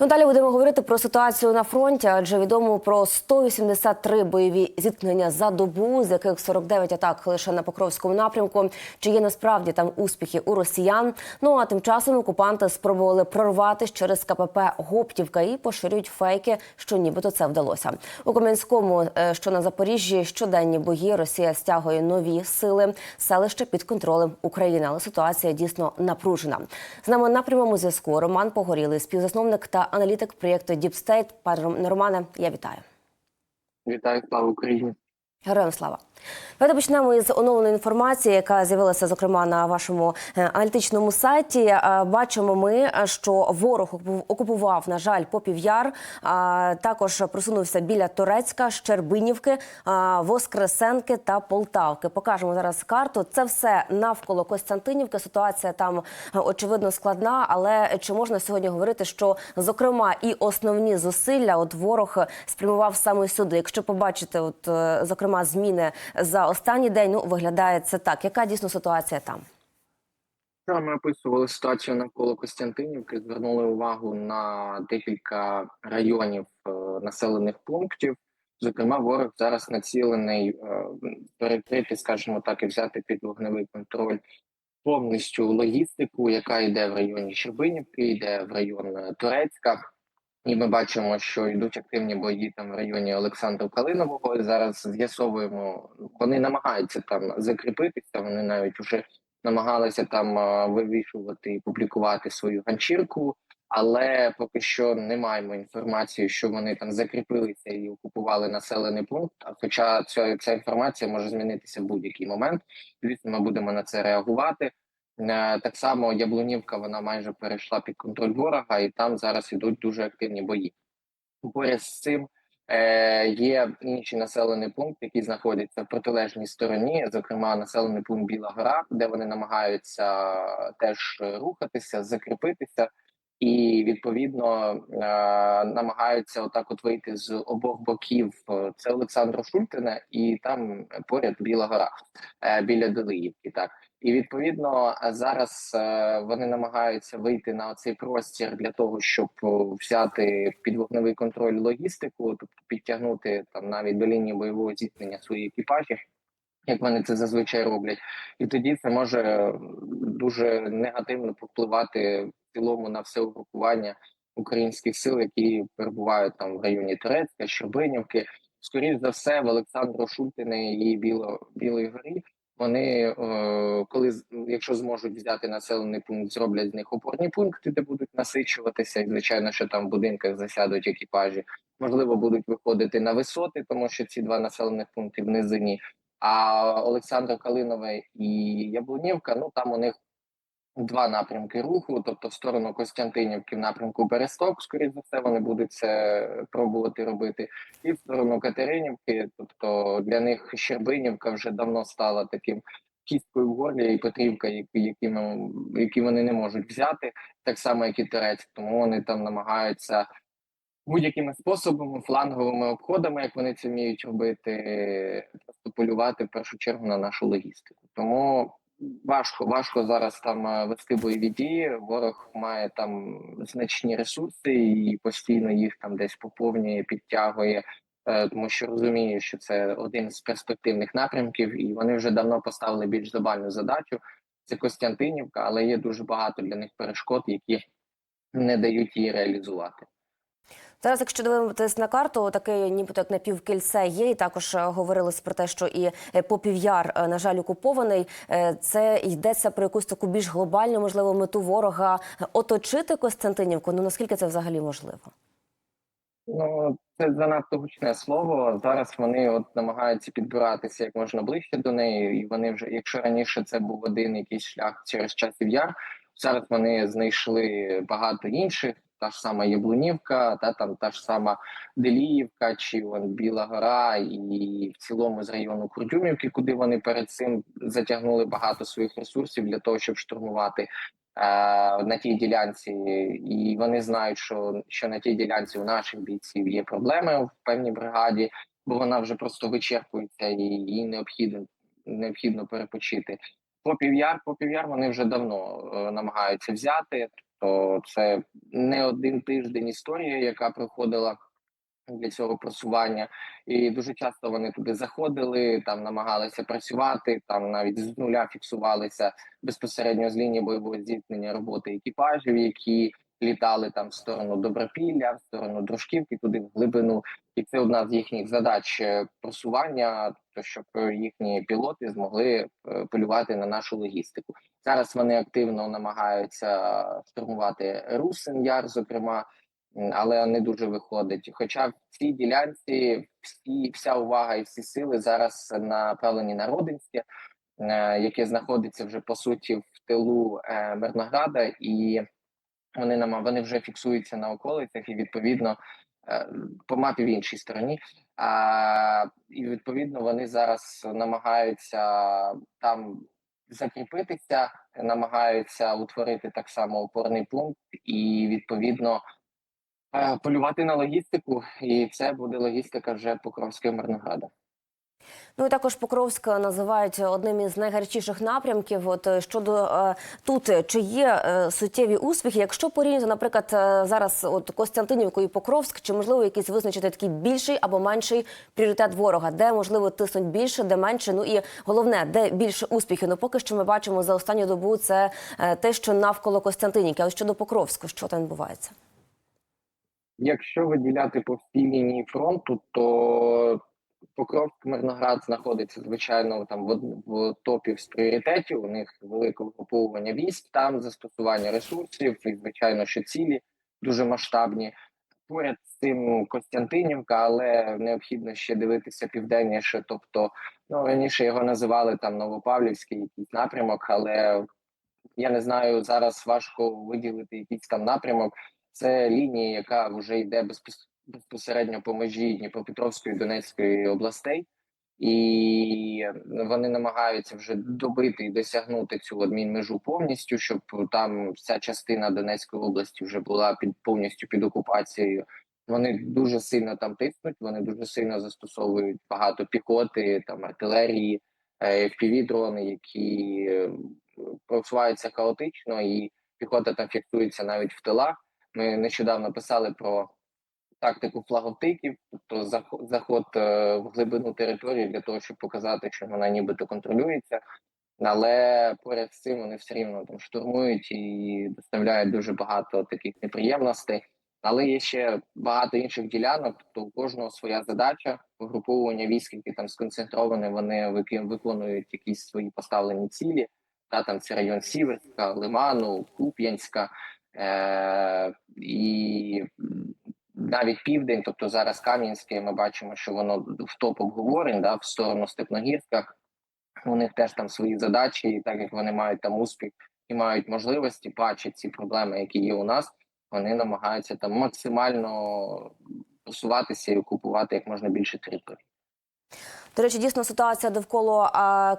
Ну далі будемо говорити про ситуацію на фронті, адже відомо про 183 бойові зіткнення за добу, з яких 49 атак лише на Покровському напрямку. Чи є насправді там успіхи у росіян? Ну а тим часом окупанти спробували прорватися через КПП Гоптівка і поширюють фейки, що нібито це вдалося. У Кам'янському, е, що на Запоріжжі, щоденні бої Росія стягує нові сили, селище під контролем України. Але ситуація дійсно напружена. З нами на прямому зв'язку Роман Погорілий, співзасновник та аналітик проєкту Діпстейт. Пане Романе, я вітаю. Вітаю, слава Україні. Героям слава. Давайте почнемо із оновленої інформації, яка з'явилася зокрема на вашому е, аналітичному сайті. Е, Бачимо ми, е, що ворог окупу- окупував, на жаль, Попів'яр. Також просунувся біля Торецька, Щербинівки, Воскресенки та Полтавки. Покажемо зараз карту. Це все навколо Костянтинівки. Ситуація там е, очевидно складна. Але чи можна сьогодні говорити, що зокрема і основні зусилля от ворог спрямував саме сюди? Якщо побачите, от е, зокрема зміни за останній день, ну виглядає це так. Яка дійсно ситуація там? Ми описували ситуацію навколо Костянтинівки, звернули увагу на декілька районів е, населених пунктів. Зокрема, ворог зараз націлений е, перекрити, скажімо так, і взяти під вогневий контроль повністю логістику, яка йде в районі Щербинівки, йде в район Турецька. І ми бачимо, що йдуть активні бої там в районі Олександру Калинового. Зараз з'ясовуємо, вони намагаються там закріпитися. Вони навіть вже намагалися там вивішувати і публікувати свою ганчірку, але поки що не маємо інформації, що вони там закріпилися і окупували населений пункт. Хоча ця, ця інформація може змінитися в будь-який момент. Звісно, ми будемо на це реагувати. Е, Так само Яблунівка вона майже перейшла під контроль ворога, і там зараз ідуть дуже активні бої. Поряд з цим е, є інший населений пункт, який знаходиться в протилежній стороні, зокрема населений пункт Біла Гора, де вони намагаються теж рухатися, закріпитися, і відповідно е, намагаються отак, от вийти з обох боків. Це Олександро Шультине, і там поряд Біла Гора е, біля Делиївки. Так і відповідно зараз е, вони намагаються вийти на цей простір для того, щоб взяти під вогневий контроль логістику, тобто підтягнути там навіть до лінії бойового зіткнення свої екіпажі, як вони це зазвичай роблять, і тоді це може е, дуже негативно повпливати в цілому на все угрупування українських сил, які перебувають там в районі Турецька, Щербинівки. Скоріше за все, в Олександру Шультине і Біло Білої горі вони, е, коли якщо зможуть взяти населений пункт, зроблять з них опорні пункти, де будуть насичуватися, і звичайно, що там в будинках засядуть екіпажі. Можливо, будуть виходити на висоти, тому що ці два населених пункти в низині. А Олександр Калинове і Яблунівка, ну там у них два напрямки руху, тобто в сторону Костянтинівки, в напрямку Бересток, скоріше за все, вони будуть це пробувати робити, і в сторону Катеринівки. Тобто для них Щербинівка вже давно стала таким кісткою в горлі і Петрівка, які, які, які вони не можуть взяти, так само як і Терецьк. Тому вони там намагаються будь-якими способами, фланговими обходами, як вони це вміють робити, просто полювати в першу чергу на нашу логістику. Тому важко, важко зараз там е, вести бойові дії. Ворог має там значні ресурси і постійно їх там десь поповнює, підтягує. е, Тому що розуміє, що це один з перспективних напрямків, і вони вже давно поставили більш глобальну задачу. Це Костянтинівка, але є дуже багато для них перешкод, які не дають її реалізувати. Зараз, якщо дивитись на карту, таке нібито як напівкільце є, і також е, говорилось про те, що і е, Попів'яр, е, на жаль, окупований. Це йдеться про якусь таку більш глобальну, можливо, мету ворога оточити Костянтинівку. Ну наскільки це взагалі можливо? Ну, це занадто гучне слово. Зараз вони от намагаються підбиратися як можна ближче до неї, і вони вже, якщо раніше це був один якийсь шлях через часів яр, зараз вони знайшли багато інших. Та ж сама Яблунівка, та там та ж сама Деліївка, чи вон Біла Гора, і в цілому з району Курдюмівки, куди вони перед цим затягнули багато своїх ресурсів для того, щоб штурмувати е, на тій ділянці, і вони знають, що, що на тій ділянці у наших бійців є проблеми в певній бригаді, бо вона вже просто вичерпується і їй необхідно необхідно перепочити. Попів'яр, попів'яр вони вже давно е, намагаються взяти. Тобто, це не один тиждень історія, яка проходила для цього просування, і дуже часто вони туди заходили, там намагалися працювати, там навіть з нуля фіксувалися безпосередньо з лінії бойового зіткнення роботи екіпажів, які літали там в сторону Добропілля, в сторону Дружківки, туди в глибину. І це одна з їхніх задач е, просування, то щоб їхні пілоти змогли е, полювати на нашу логістику. Зараз вони активно намагаються штурмувати Русин Яр, зокрема, але не дуже виходить. Хоча в цій ділянці всі вся увага і всі сили зараз направлені на Родинське, е, яке знаходиться вже по суті в тилу е, Мирнограда, і вони нам вони вже фіксуються на околицях, і відповідно е, по мапі в іншій стороні. А, і відповідно вони зараз намагаються там закріпитися, намагаються утворити так само опорний пункт і відповідно е, полювати на логістику. І це буде логістика вже Покровського Мирнограда. Ну і також Покровськ називають одним із найгарячіших напрямків. От е, щодо е, тут, е, чи є суттєві успіхи? Якщо порівняти, наприклад, зараз от Костянтинівку і Покровськ, чи можливо якийсь визначити такий більший або менший пріоритет ворога, де можливо тиснуть більше, де менше? Ну і головне, де більше успіхів? Ну поки що ми бачимо за останню добу це те, що навколо Костянтинівки. А щодо Покровську, що там відбувається? Якщо виділяти по всій лінії фронту, то Покровськ Мирноград знаходиться звичайно там в, в топі з пріоритетів. У них велике угруповування військ, там застосування ресурсів, і звичайно, що цілі дуже масштабні. Поряд з цим Костянтинівка, але необхідно ще дивитися південніше. Тобто, ну раніше його називали там Новопавлівський якийсь напрямок, але я не знаю зараз важко виділити якийсь там напрямок. Це лінія, яка вже йде безпос- безпосередньо по межі Дніпропетровської і Донецької областей, і вони намагаються вже добити і досягнути цю адмінмежу повністю, щоб там вся частина Донецької області вже була під повністю під окупацією. Вони дуже сильно там тиснуть. Вони дуже сильно застосовують багато піхоти, там артилерії, fpv дрони, які е, просуваються хаотично, і піхота там фіксується навіть в тилах. Ми нещодавно писали про тактику флаговтиків, тобто заход, е, в глибину території для того, щоб показати, що вона нібито контролюється. Але поряд з цим вони все рівно там штурмують і доставляють дуже багато таких неприємностей. Але є ще багато інших ділянок. Тобто у кожного своя задача угруповування військ, які там сконцентровані, вони виконують якісь свої поставлені цілі. Та там це район Сіверська, Лиману, Куп'янська е- і навіть південь, тобто зараз Кам'янське, ми бачимо, що воно в топ обговорень, да, в сторону Степногірська. У них теж там свої задачі, і так як вони мають там успіх і мають можливості, бачать ці проблеми, які є у нас, вони намагаються там максимально просуватися і окупувати як можна більше територій. До речі, дійсно ситуація довкола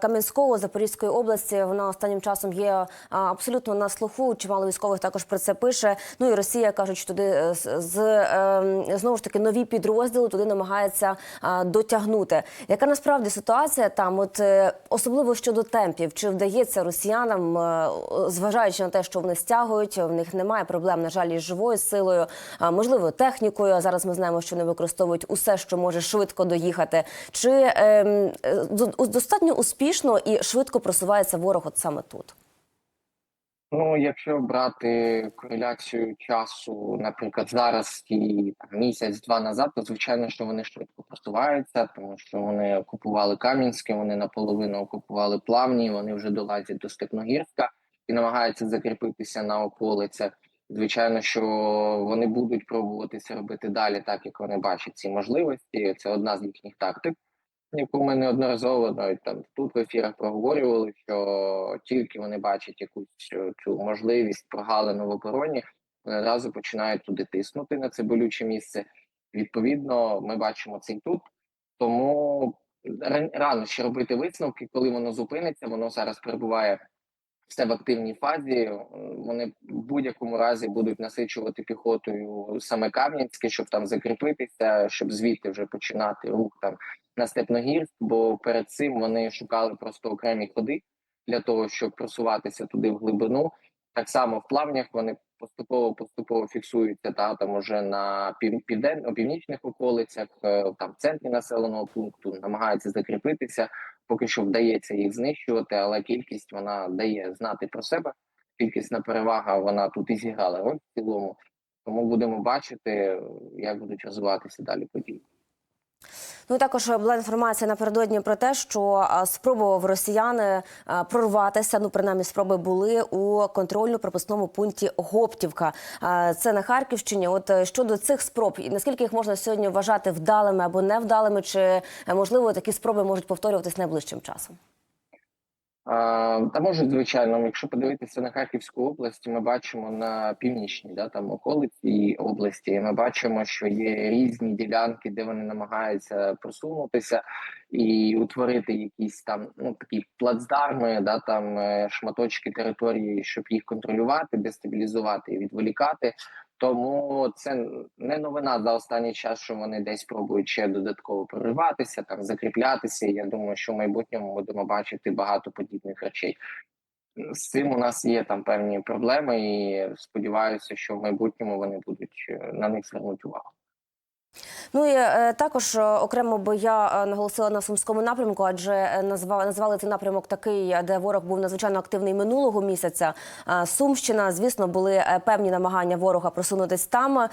Кам'янського Запорізької області вона останнім часом є абсолютно на слуху. Чимало військових також про це пише. Ну і Росія кажуть, туди е, з, з е, знову ж таки нові підрозділи туди намагається дотягнути. Яка насправді ситуація там? От е, особливо щодо темпів, чи вдається росіянам, е, зважаючи на те, що вони стягують, в них немає проблем, на жаль, із живою силою, а можливо, технікою. Зараз ми знаємо, що вони використовують усе, що може швидко доїхати. Чи ем, е, достатньо успішно і швидко просувається ворог от саме тут? Ну, якщо брати кореляцію часу, наприклад, зараз і місяць-два назад, то звичайно, що вони швидко просуваються, тому що вони окупували Кам'янське, вони наполовину окупували плавні, вони вже долазять до Степногірська і намагаються закріпитися на околицях. Звичайно, що вони будуть пробувати це робити далі, так як вони бачать ці можливості. Це одна з їхніх тактик, яку ми неодноразово навіть там тут в ефірах проговорювали, що тільки вони бачать якусь е, цю можливість прогалину в обороні, вони одразу починають туди тиснути на це болюче місце. Відповідно, ми бачимо це і тут. Тому ран- рано ще робити висновки, коли воно зупиниться. Воно зараз перебуває все в активній фазі. Вони в будь-якому разі будуть насичувати піхотою саме Кам'янське, щоб там закріпитися, щоб звідти вже починати рух там на Степногірськ. Бо перед цим вони шукали просто окремі ходи для того, щоб просуватися туди в глибину. Так само в плавнях вони поступово поступово фіксуються та там уже на пів, півден, північних околицях, е, там в центрі населеного пункту, намагаються закріпитися. Поки що вдається їх знищувати, але кількість вона дає знати про себе. Кількісна перевага вона тут і зіграла роль в цілому. Тому будемо бачити, як будуть розвиватися далі події. Ну також була інформація напередодні про те, що спробував росіяни прорватися. Ну, принаймні, спроби були у контрольно-пропускному пункті Гоптівка. Це на Харківщині. От е, щодо цих спроб, і наскільки їх можна сьогодні вважати вдалими або невдалими, чи е, можливо такі спроби можуть повторюватись найближчим часом? Та може, звичайно, якщо подивитися на Харківську область, ми бачимо на північній да, там околиці області. Ми бачимо, що є різні ділянки, де вони намагаються просунутися і утворити якісь там ну такі плацдарми, да там е, шматочки території, щоб їх контролювати, дестабілізувати і відволікати. Тому це не новина за останній час, що вони десь пробують ще додатково прориватися, там закріплятися. Я думаю, що в майбутньому будемо бачити багато подібних речей. З цим у нас є там певні проблеми, і сподіваюся, що в майбутньому вони будуть е, на них звернути увагу. Ну і е, також е, окремо би я е, наголосила на сумському напрямку, адже е, назвали, назвали цей напрямок такий, де ворог був надзвичайно активний минулого місяця. Е, Сумщина, звісно, були е, певні намагання ворога просунутись там. Е,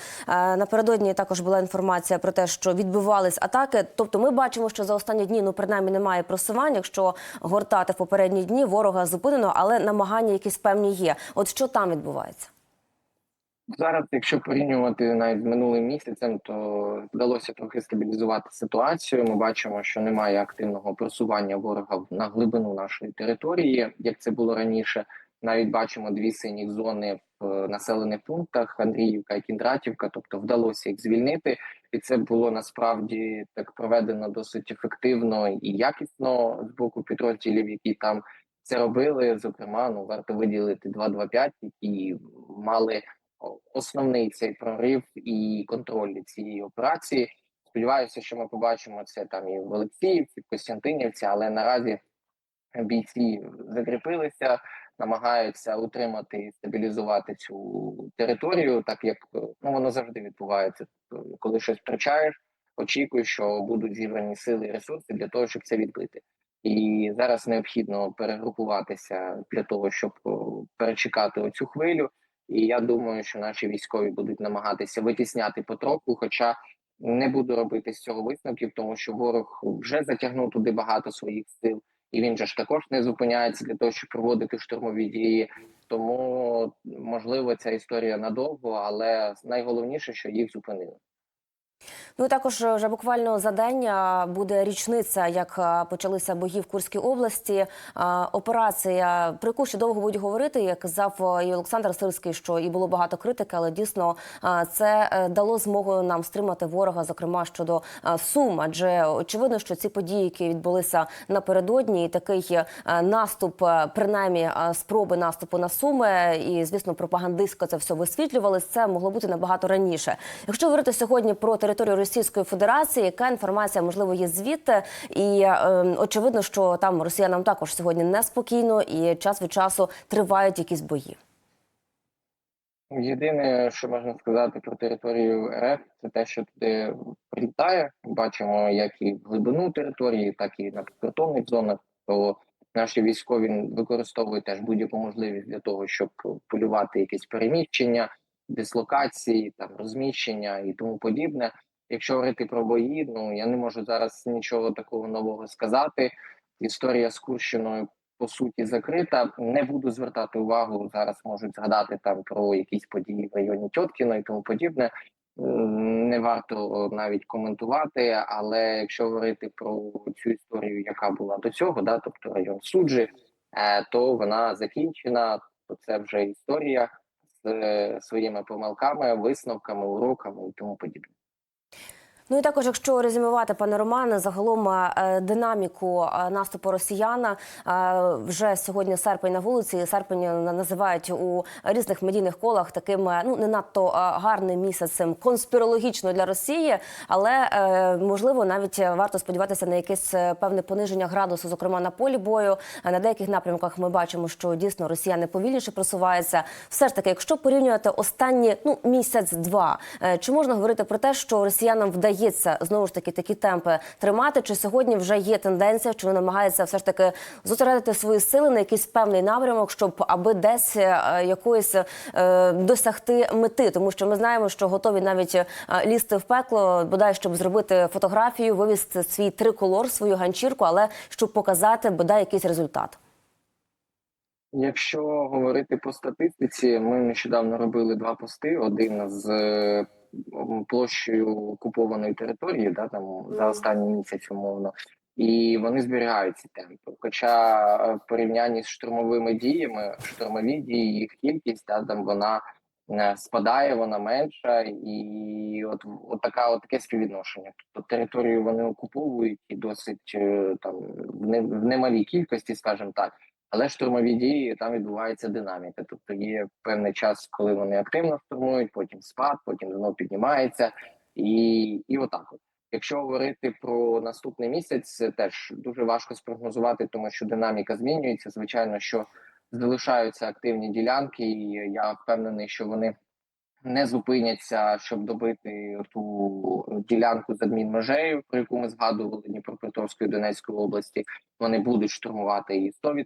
Напередодні також була інформація про те, що відбувались атаки. Тобто, ми бачимо, що за останні дні ну принаймні немає просувань. Якщо гортати в попередні дні, ворога зупинено, але намагання якісь певні є. От що там відбувається? Зараз, якщо порівнювати навіть з минулим місяцем, то вдалося трохи стабілізувати ситуацію. Ми бачимо, що немає активного просування ворога на глибину нашої території, як це було раніше. Навіть бачимо дві сині зони в е, населених пунктах Андріївка і Кіндратівка, тобто вдалося їх звільнити, і це було насправді так проведено досить ефективно і якісно з боку підрозділів, які там це робили. Зокрема, ну варто виділити 225, які мали основний цей прорив і контроль цієї операції. Сподіваюся, що ми побачимо це там і в Олексіївці, в Костянтинівці, але наразі бійці закріпилися, намагаються утримати і стабілізувати цю територію, так як ну воно завжди відбувається. Коли щось втрачаєш, очікуєш, що будуть зібрані сили і ресурси для того, щоб це відбити. І зараз необхідно перегрупуватися для того, щоб перечекати оцю хвилю. І я думаю, що наші військові будуть намагатися витісняти потроху. Хоча не буду робити з цього висновків, тому що ворог вже затягнув туди багато своїх сил, і він же ж також не зупиняється для того, щоб проводити штурмові дії. Тому можливо ця історія надовго, але найголовніше, що їх зупинили. Ну також е, вже буквально за день е, буде річниця, як е, почалися бої в Курській області. Е, Операція, про яку ще довго будуть говорити, як казав і Олександр Сирський, що і було багато критики, але дійсно це дало змогу нам стримати ворога, зокрема щодо Сум. Адже очевидно, що ці події, які відбулися напередодні, і такий наступ, принаймні спроби наступу на Суми, і звісно, пропагандистсько це все висвітлювалось. Це могло бути набагато раніше. Якщо говорити сьогодні про територію Російської Федерації, яка інформація можливо є звідти, і е, очевидно, що там росіянам також сьогодні неспокійно і час від часу тривають якісь бої. Єдине, що можна сказати про територію РФ, це те, що туди прилітає. Бачимо, як і в глибину території, так і на прикордонних зонах. То наші військові використовують теж будь-яку можливість для того, щоб полювати якесь переміщення, дислокації, там розміщення і тому подібне. Якщо говорити про бої, ну я не можу зараз нічого такого нового сказати. Історія з Курщиною по суті закрита. Не буду звертати увагу. Зараз можуть згадати там про якісь події в районі Тьоткіно і тому подібне. Не варто навіть коментувати, але якщо говорити про цю історію, яка була до цього, да, тобто район суджі, е, то вона закінчена. То це вже історія своїми помилками, висновками, уроками і тому подібне. Ну і також, якщо резюмувати, пане Романе, загалом е, динаміку е, наступу росіяна е, вже сьогодні серпень на вулиці. Серпень називають у різних медійних колах таким ну не надто гарним місяцем конспірологічно для Росії, але можливо навіть варто сподіватися на якесь певне пониження градусу, зокрема на полі бою. На деяких напрямках ми бачимо, що дійсно росіяни повільніше просуваються. Все ж таки, якщо порівнювати останні ну місяць-два, чи можна говорити про те, що росіянам вдається знову ж таки такі темпи тримати? Чи сьогодні вже є тенденція, що вони намагаються все ж таки зосередити свої сили на якийсь певний напрямок, щоб аби десь е, якоїсь е, досягти мети? Тому що ми знаємо, що готові навіть е, лізти в пекло, бодай щоб зробити фотографію, вивести свій триколор, свою ганчірку, але щоб показати бодай якийсь результат. Якщо говорити по статистиці, ми нещодавно робили два пости: один з е, площею окупованої території, да там за останній місяць, умовно, і вони зберігають ці темпи. Хоча е, в порівнянні з штурмовими діями, штурмові дії, їх кількість да, там вона е, спадає, вона менша, і от, от така от таке співвідношення. Тобто територію вони окуповують і досить е, там в немалій кількості, скажімо так. Але штурмові дії там відбувається динаміка. Тобто є певний час, коли вони активно штурмують, потім спад, потім знову піднімається, і, і отак. От. Якщо говорити про наступний місяць, теж дуже важко спрогнозувати, тому що динаміка змінюється. Звичайно, що залишаються активні ділянки, і я впевнений, що вони не зупиняться, щоб добити ту ділянку з адмінмежею, про яку ми згадували Дніпропетровської Донецької області. Вони будуть штурмувати її 100%.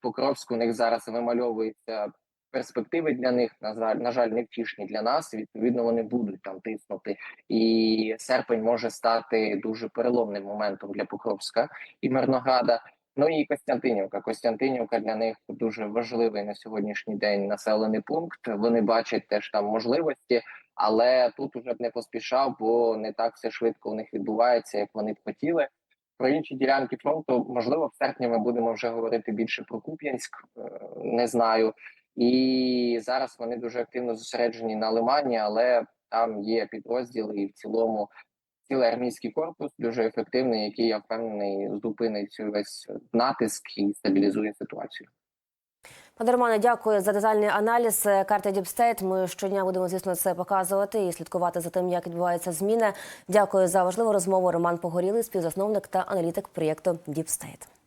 Покровськ у них зараз вимальовується перспективи для них. На жаль, на жаль, невтішні для нас. Відповідно, вони будуть там тиснути. І серпень може стати дуже переломним моментом для Покровська і Мирнограда. Ну і Костянтинівка. Костянтинівка для них дуже важливий на сьогоднішній день населений пункт. Вони бачать теж там можливості, але тут уже б не поспішав, бо не так все швидко у них відбувається, як вони б хотіли. Про інші ділянки фронту, можливо, в серпні ми будемо вже говорити більше про Куп'янськ, е, не знаю. І зараз вони дуже активно зосереджені на Лимані, але там є підрозділи, і в цілому цілий армійський корпус дуже ефективний, який я впевнений зупинить цю весь натиск і стабілізує ситуацію. Пане Романе, дякую за детальний аналіз карти Діпстейт. Ми щодня будемо, звісно, це показувати і слідкувати за тим, як відбуваються зміни. Дякую за важливу розмову. Роман Погорілий, співзасновник та аналітик проєкту Діпстейт.